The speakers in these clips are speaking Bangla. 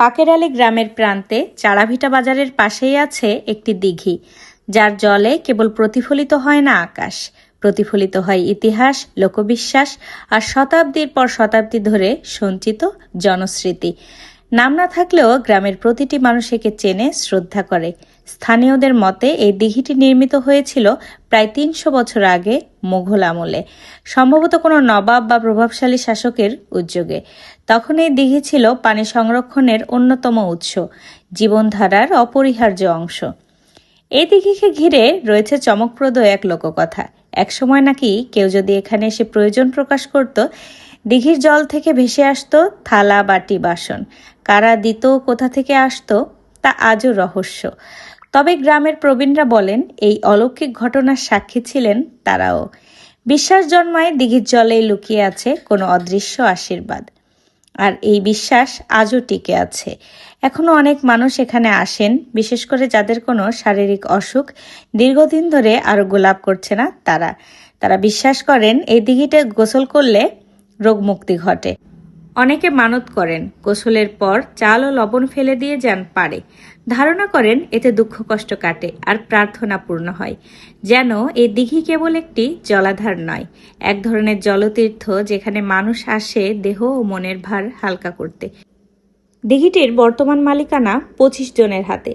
পাকেরালি গ্রামের প্রান্তে চারাভিটা বাজারের পাশেই আছে একটি দিঘি, যার জলে কেবল প্রতিফলিত হয় না আকাশ। প্রতিফলিত হয় ইতিহাস, লোকবিশ্বাস আর শতাব্দীর পর শতাব্দী ধরে সঞ্চিত জনস্মৃতি। নাম না থাকলেও গ্রামের প্রতিটি মানুষ একে চেনে, শ্রদ্ধা করে। স্থানীয়দের মতে, এই দিঘিটি নির্মিত হয়েছিল প্রায় তিনশো বছর আগে মোঘল আমলে। সম্ভবত কোনো নবাব বা প্রভাবশালী শাসকের উদ্যোগে। তখন এই দিঘি ছিল পানি সংরক্ষণের অন্যতম উৎস, জীবনধারার অপরিহার্য অংশ। এই দিঘিকে ঘিরে রয়েছে চমকপ্রদ এক লোককথা। একসময় নাকি কেউ যদি এখানে এসে প্রয়োজন প্রকাশ করত দিঘির জল থেকে ভেসে আসতো থালা বাটি বাসন। কারা দিত, কোথা থেকে আসতো, তা আজও রহস্য। তবে গ্রামের প্রবীণরা বলেন, এই অলৌকিক ঘটনার সাক্ষী ছিলেন তারাও। বিশ্বাস জন্মায় দিঘির জলে লুকিয়ে আছে কোনো অদৃশ্য আশীর্বাদ। আর এই বিশ্বাস আজও টিকে আছে। এখনও অনেক মানুষ এখানে আসেন, বিশেষ করে যাদের কোনো শারীরিক অসুখ দীর্ঘদিন ধরে আরও গোলাপ করছে না তারা। তারা বিশ্বাস করেন, এই দিঘিতে গোসল করলে রোগ মুক্তি ঘটে। অনেকে মানত করেন, গোসলের পর চাল ও লবণ ফেলে দিয়ে যান পারে। ধারণা করেন, এতে দুঃখ কষ্ট কাটে আর প্রার্থনা পূর্ণ হয়। যেন এই দিঘি কেবল একটি জলাধার নয়, এক ধরনের জলতীর্থ যেখানে মানুষ আসে দেহ ও মনের ভার হালকা করতে। দিঘিটির বর্তমান মালিকানা পঁচিশ জনের হাতে।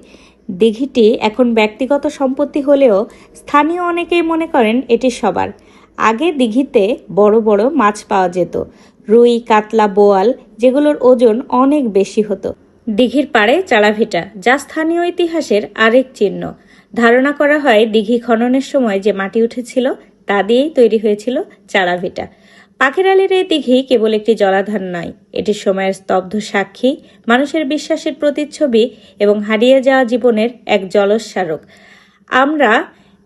দিঘিটি এখন ব্যক্তিগত সম্পত্তি হলেও স্থানীয় অনেকেই মনে করেন এটি সবার। আগে দিঘিতে বড় বড় মাছ পাওয়া যেত। রুই, কাতলা, বোয়াল, যেগুলোর ওজন অনেক বেশি হতো। দিঘির পাড়ে চাড়াভিটা যা স্থানীয় ইতিহাসের আরেক চিহ্ন। ধারণা করা হয় দিঘি খননের সময় যে মাটি উঠেছিল, তা দিয়েই তৈরি হয়েছিল চাড়াভিটা পাখির আলীর এই দিঘি কেবল একটি জলাধার নয়, এটি সময়ের স্তব্ধ সাক্ষী, মানুষের বিশ্বাসের প্রতিচ্ছবি এবং হারিয়ে যাওয়া জীবনের এক জলস্মারক আমরা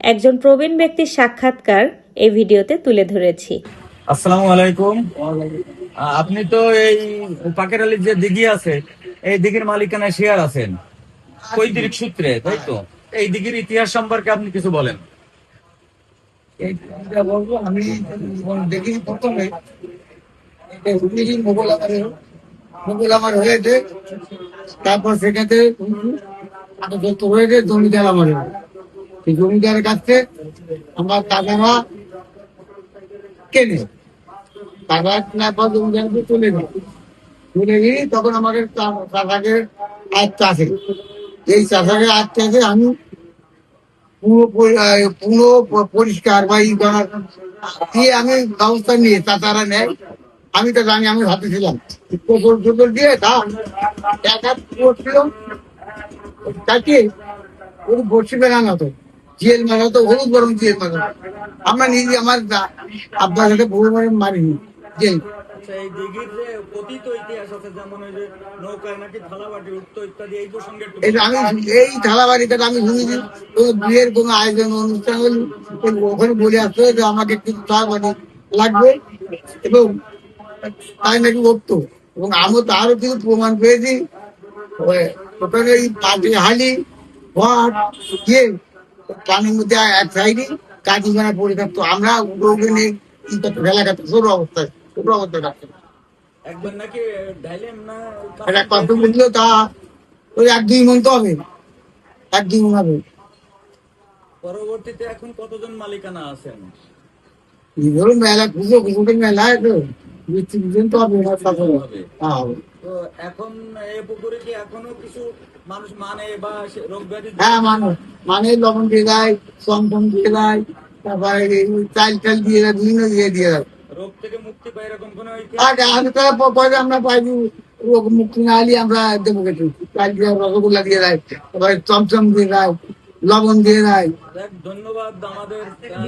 একজন প্রবীণ ব্যক্তির সাক্ষাৎকার এই ভিডিওতে তুলে ধরেছি। আসসালামু আলাইকুম। আপনি তো এই পাকের আলীর যে দিঘি আছে এই দিঘির মালিকানায় শেয়ার আছেন। পৈতৃক সূত্রে তাই তো? এই দিঘির ইতিহাস সম্পর্কে আপনি কিছু বলেন। বলব আমি দেখি প্রথমে এটা মোগল আমার মোগল আমার হয়েছে তারপর হয়েছে জমিদার আমার জমিদারের কাছে আমার দাদারা কেনে? দাদা কেনার পর জমিদারকে তুলে নিই তুলে নিই তখন আমাকে চাষাকে আজ চাষে এই চাষাকে আজ চাষে আমি পুরো পরি- পুরো পরিষ্কার বা ই করার দিয়ে আমি ব্যবস্থা নিয়ে তাছাড়া নেয়, আমি তো জানি, আমি হাতে ছিলাম কোকর টোকর দিয়ে এক হাত করছিল তাকে ওর বসি বেড়ানো তো। জিয়েল মারাতো হলুদ গরম জিয়েল মারাতো আমরা নিজে আমার আব্বার সাথে বউ মারে মারিনি জেল। আচ্ছা ওই আমি এই আমি শুনেছি কোনো বিয়ের কোনো আয়োজন অনুষ্ঠান হলে ওখানে বলে আসতো যে আমাকে লাগবে। এবং তাই নাকি উঠতো। এবং আমি তারও কিছু প্রমাণ পেয়েছি। ওই ওখানে এই হালি দিয়ে পানির মধ্যে এক সাইডে কাজি বানা পড়ে থাকতো। আমরা ওগুলো নিয়ে ছোট অবস্থায় ছোট অবস্থায় একবার নাকি ডাইলেম না এটা কত বুঝলো তা ওই এক দুই মন তো হবে। এক দুই মন হবে। পরবর্তীতে এখন কতজন মালিকানা আছেন? এই ধরো মেলা পুজো মেলা তো হবে না এখন এই পুকুরে কি এখনও কিছু মানুষ মানে বা রোগ ব্যাধি হ্যাঁ মানুষ। মানে লবণ দিয়ে দেয় চন্দন দিয়ে দেয় তারপরে এই চাল টাল দিয়ে দেয় বিভিন্ন দিয়ে দিয়ে দেয় রোগ থেকে মুক্তি পায় এরকম কোনো আর আমি তো প- পরে আমরা পাইছি রোগ মুক্তি না হলে আমরা দেবো কিছু চাল দিয়ে রসগোল্লা দিয়ে দেয় তারপরে চমচম দিয়ে দেয় লবণ দিয়ে দেয় দেখ ধন্যবাদ আমাদের আহ,